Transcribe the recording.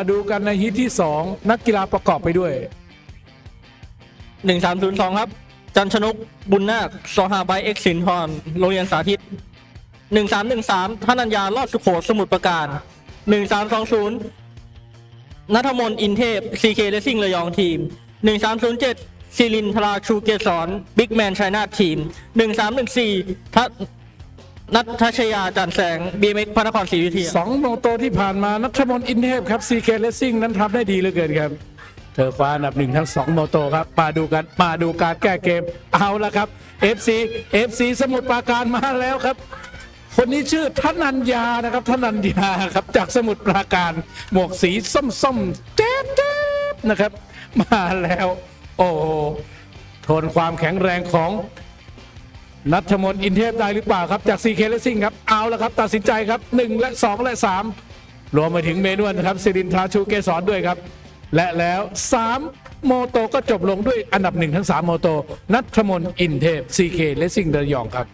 มาดูกันในฮีทที่ 2 นักกีฬาประกอบไปด้วยหนึ่งสามศูนย์สองครับ จันชนกบุญนาคสหบายเอ็กซ์สินทรโรงเรียนสาธิตหนึ่งสามหนึ่งสามธนัญญารอดสุโขสมุทรปราการหนึ่งสามสองศูนย์นัทมนต์อินเทพซีเคเลซิ่งระยองทีมหนึ่งสามศูนย์เจ็ดซิลินทราชูเกสรบิ๊กแมนชัยนาททีมหนึ่งสามห นัทชยาจันแสงบีเอ็กพระนครศรีอยุธยา2โมโตที่ผ่านมานัทมนอินเทพครับ CK Racing นั้นทำได้ดีเหลือเกินครับ เธอคว้าอันดับหนึ่งทั้ง2โมโตครับมาดูกันมาดูการแก้เกมเอาละครับ FC FC สมุทรปราการมาแล้วครับ คนนี้ชื่อธนัญญานะครับธนัญญาครับจากสมุทรปราการหมวกสีส้มๆเจ๊บๆนะครับ มาแล้ว โอ้โทนความแข็งแรงของ นัทมน์อินเทพได้หรือเปล่าครับจาก CK Racing ครับเอาละครับ ตัดสินใจครับ 1 และ 2 และ 3 รวมไปถึงเมนวนะครับสิรินทราชูเกสรด้วยครับ และแล้ว 3 โมโตก็จบลงด้วยอันดับ 1 ทั้ง 3 โมโต นัทมน์อินเทพ CK Racing ระยองครับ